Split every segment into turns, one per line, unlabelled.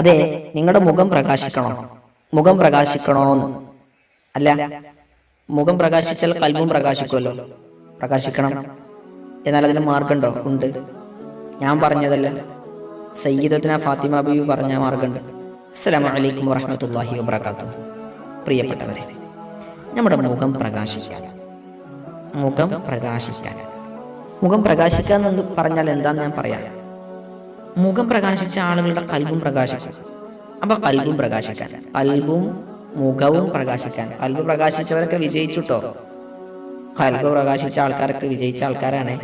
അതെ നിങ്ങളുടെ മുഖം പ്രകാശിക്കണോ? മുഖം പ്രകാശിക്കണോന്ന്. അല്ല മുഖം പ്രകാശിച്ചാൽ കൽബും പ്രകാശിക്കുമല്ലോ പ്രകാശിക്കണം. എന്നാൽ അതിന് മാർഗമുണ്ടോ? ഉണ്ട്. ഞാൻ പറഞ്ഞതല്ല. സയ്യിദത്തിന ഫാത്തിമ ബീബി പറഞ്ഞ മാർഗമുണ്ട്. അസ്സലാമു അലൈക്കും വറഹ്മത്തുള്ളാഹി വബറകാതുഹു. പ്രിയപ്പെട്ടവരെ നമ്മുടെ മുഖം പ്രകാശിക്കാൻ. മുഖം പ്രകാശിക്കാൻ. മുഖം പ്രകാശിക്കാൻ എന്ന് പറഞ്ഞാൽ എന്താന്ന് ഞാൻ പറയാം? മുഖം പ്രകാശിച്ച ആളുകളുടെ കൽബും പ്രകാശിക്കും. അപ്പൊ കൽബും പ്രകാശിക്കാൻ കൽബും മുഖവും പ്രകാശിക്കാൻ. കൽബ് പ്രകാശിച്ചവരൊക്കെ വിജയിച്ചുട്ടോ? കൽബ് പ്രകാശിച്ച ആൾക്കാരൊക്കെ വിജയിച്ച ആൾക്കാരാണ്.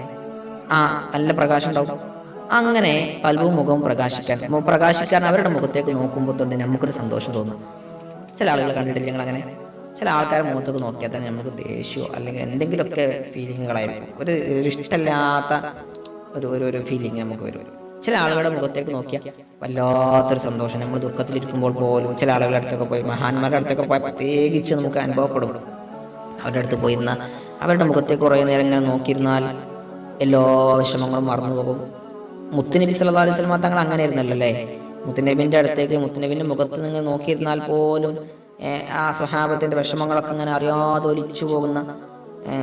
ആ നല്ല പ്രകാശം ഉണ്ടാവും. അങ്ങനെ കൽബും മുഖവും പ്രകാശിക്കാൻ. പ്രകാശിക്കാൻ അവരുടെ മുഖത്തേക്ക് നോക്കുമ്പോൾ തന്നെ നമുക്കൊരു സന്തോഷം തോന്നും. ചില ആളുകൾ കണ്ടിട്ടില്ല ഞങ്ങൾ അങ്ങനെ ചില ആൾക്കാരെ മുഖത്തേക്ക് നോക്കിയാൽ തന്നെ നമുക്ക് ദേഷ്യമോ അല്ലെങ്കിൽ എന്തെങ്കിലുമൊക്കെ ഫീലിങ്ങുകളായിരിക്കും ഒരു ഇഷ്ടമില്ലാത്ത ഒരു ഒരു ഫീലിംഗ് നമുക്ക് വരും. ചില ആളുകളുടെ മുഖത്തേക്ക് നോക്കിയാൽ വല്ലാത്തൊരു സന്തോഷം. നമ്മൾ ദുഃഖത്തിലിരിക്കുമ്പോൾ പോലും ചില ആളുകളുടെ അടുത്തൊക്കെ പോയി മഹാന്മാരുടെ അടുത്തൊക്കെ പോയി പ്രത്യേകിച്ച് നമുക്ക് അനുഭവപ്പെടും. അവരുടെ അടുത്ത് പോയി പോയിരുന്ന അവരുടെ മുഖത്തേക്ക് കുറേ നേരം ഇങ്ങനെ നോക്കിയിരുന്നാൽ എല്ലാ വിഷമങ്ങളും മറന്നു പോകും. മുത്തുനബി സല്ലല്ലാഹു അലൈഹി വസല്ലം തങ്ങൾ അങ്ങനെ ആയിരുന്നല്ലോ അല്ലേ? മുത്തുനബിന്റെ അടുത്തേക്ക് മുത്തുനബിന്റെ മുഖത്ത് നിങ്ങൾ നോക്കിയിരുന്നാൽ പോലും ആ സ്വഹാബത്തിന്റെ വിഷമങ്ങളൊക്കെ അങ്ങനെ അറിയാതെ ഒലിച്ചു പോകുന്ന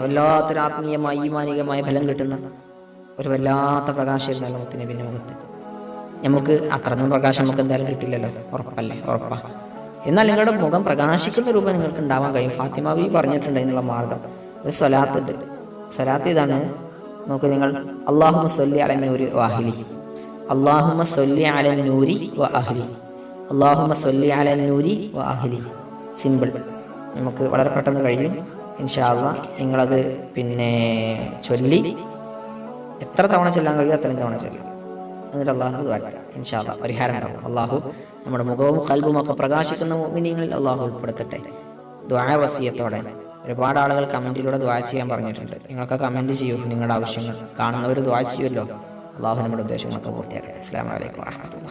വല്ലാത്തൊരു ആത്മീയമായി ഈമാനികമായ ഫലം കിട്ടുന്ന ഒരു വല്ലാത്ത പ്രകാശമായിരുന്നല്ലോ പിന്നെ മുഖത്ത്? നമുക്ക് അത്രയൊന്നും പ്രകാശം നമുക്ക് എന്തായാലും കിട്ടില്ലല്ലോ. ഉറപ്പല്ലേ? ഉറപ്പാ. എന്നാൽ നിങ്ങളുടെ മുഖം പ്രകാശിക്കുന്ന രൂപം നിങ്ങൾക്ക് ഉണ്ടാവാൻ കഴിയും. ഫാത്തിമ ബി പറഞ്ഞിട്ടുണ്ട് എന്നുള്ള മാർഗം. അത് സ്വലാത്ത് ഉണ്ട് സ്വലാത്ത് ഇതാണ്. നോക്കൂ നിങ്ങൾ. അള്ളാഹുമ സൊല്ലി അല നൂരി വാഹിലി അള്ളാഹുമ സൊല്ലി അല നൂരി വാഹിലി അള്ളാഹുമ സൊല്ലി അല നൂരി വാഹിലി സിമ്പിൾ. നമുക്ക് വളരെ പെട്ടെന്ന് കഴിയും. ഇൻഷാല്ല നിങ്ങളത് പിന്നെ ചൊല്ലി എത്ര തവണ ചെല്ലാൻ കഴിയും അത്രയും തവണ ചെല്ലും. എന്നിട്ട് അള്ളാഹു ദ്വാരക്കാം ഇൻഷാല്ല പരിഹാരം ഉണ്ടാവും. അള്ളാഹു നമ്മുടെ മുഖവും കൽബും ഒക്കെ പ്രകാശിക്കുന്ന മോമിനിയങ്ങളിൽ അള്ളാഹു ഉൾപ്പെടുത്തട്ടെ. ദ്വായവസീയത്തോടെ ഒരുപാട് ആളുകൾ കമന്റിലൂടെ ദ്വാ ചെയ്യാൻ പറഞ്ഞിട്ടുണ്ട്. നിങ്ങളൊക്കെ കമന്റ് ചെയ്യൂ. നിങ്ങളുടെ ആവശ്യങ്ങൾ കാണുന്നവർ ദ്വാ ചെയ്യുമല്ലോ. അള്ളാഹു നമ്മുടെ ഉദ്ദേശങ്ങളൊക്കെ പൂർത്തിയാക്കട്ടെ. അസ്സാം വലൈക്കും വാഹമത്തുള്ള